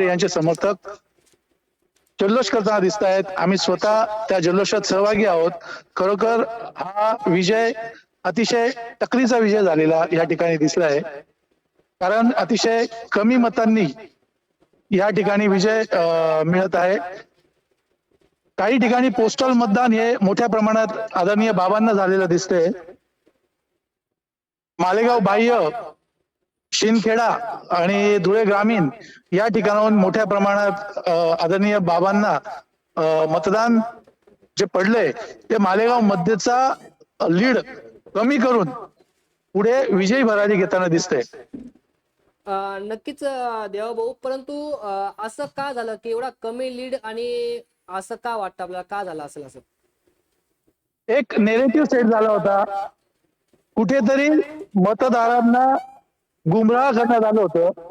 यांचे समर्थक जल्लोष करताना दिसत आहेत आम्ही स्वतः त्या जल्लोषात सहभागी आहोत. खरोखर हा विजय अतिशय टकरीचा विजय झालेला या ठिकाणी दिसला आहे कारण अतिशय कमी मतांनी या ठिकाणी विजय अं, मिळत आहे. काही ठिकाणी पोस्टल मतदान हे मोठ्या प्रमाणात आदरणीय बाबांना झालेलं दिसतंय. मालेगाव बाह्य शिंदखेडा आणि धुळे ग्रामीण या ठिकाणाहून मोठ्या प्रमाणात आदरणीय बाबांना मतदान जे पडलंय ते मालेगाव मध्येचा लीड कमी करून पुढे विजयी भरारी घेताना दिसतंय. अ, नक्कीच अ, देवाभाऊ परंतु असं का झालं की एवढा कमी लीड आणि असं का वाटतं आपल्याला? का झालं असेल असं? एक नेरेटिव्ह सेट झाला होता. कुठेतरी मतदारांना गुमराह करण्यात आलं होतं.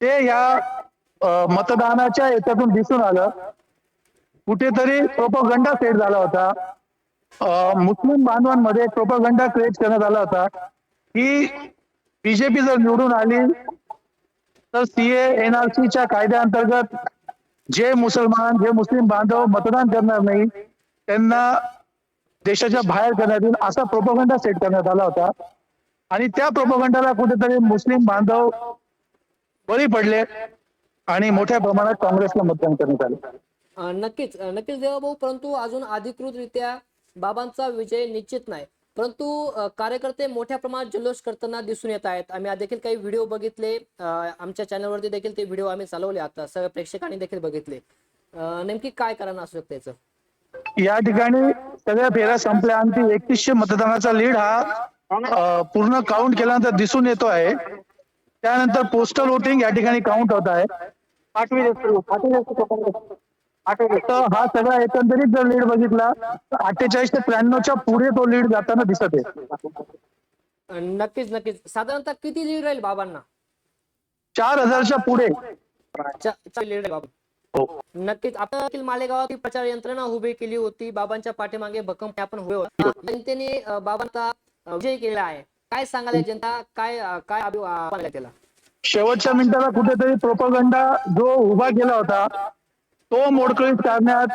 ते या मतदानाच्या याच्यातून दिसून आलं. कुठेतरी प्रोपगंडा सेट झाला होता. मुस्लिम बांधवांमध्ये प्रोपगंडा क्रिएट करण्यात आला होता. की बीजेपी जर निवडून आली तर सीए एनआरसीच्या कायद्याअंतर्गत जे मुसलमान जे मुस्लिम बांधव मतदान करणार नाही त्यांना देशाच्या बाहेर करण्यात येईल असा प्रोपगंडा सेट करण्यात आला होता. आणि त्या प्रोपगंडाला कुठेतरी मुस्लिम बांधव बळी पडले आणि मोठ्या प्रमाणात काँग्रेसला मतदान करण्यात आले. नक्कीच. नक्कीच देवाभाऊ परंतु अजून अधिकृतरित्या बाबांचा विजय निश्चित नाही. परंतु कार्यकर्ते मोठ्या प्रमाणात जल्लोष करताना दिसून येत आहेत. आम्ही देखील काही व्हिडिओ बघितले. आमच्या चॅनलवरती देखील ते व्हिडिओ आम्ही चालवले आता. सगळ्या प्रेक्षकांनी देखील बघितले. नेमकी काय कारण असू शकतं याचं? या ठिकाणी सगळ्या फेऱ्या संपल्या आणि ती एकतीसशे मतदानाचा लीड हा पूर्ण काउंट केल्यानंतर दिसून येतो आहे. त्यानंतर पोस्टल वोटिंग या ठिकाणी काउंट होत आहे. हा सगळा एकंदरीत जर लीड बघितला तर अठ्ठेचाळीस ते त्र्याण्णवच्या पुढे तो लीड जाताना दिसत आहे. नक्कीच नक्कीच. साधारणतः किती लीड राहील बाबांना? चार हजारच्या पुढे. लीड बाबा. हो. नक्कीच. आपण देखील मालेगावात ही प्रचार यंत्रणा उभी केली होती. बाबांच्या पाठीमागे भक्कम आपण उभे होतो. जनतेने बाबांचा विजय केलेला आहे. काय सांगायला जनता? काय काय त्याला? शेवटच्या मिनिटाला कुठेतरी प्रोपगंडा जो उभा केला होता तो मोडकळीत करण्यात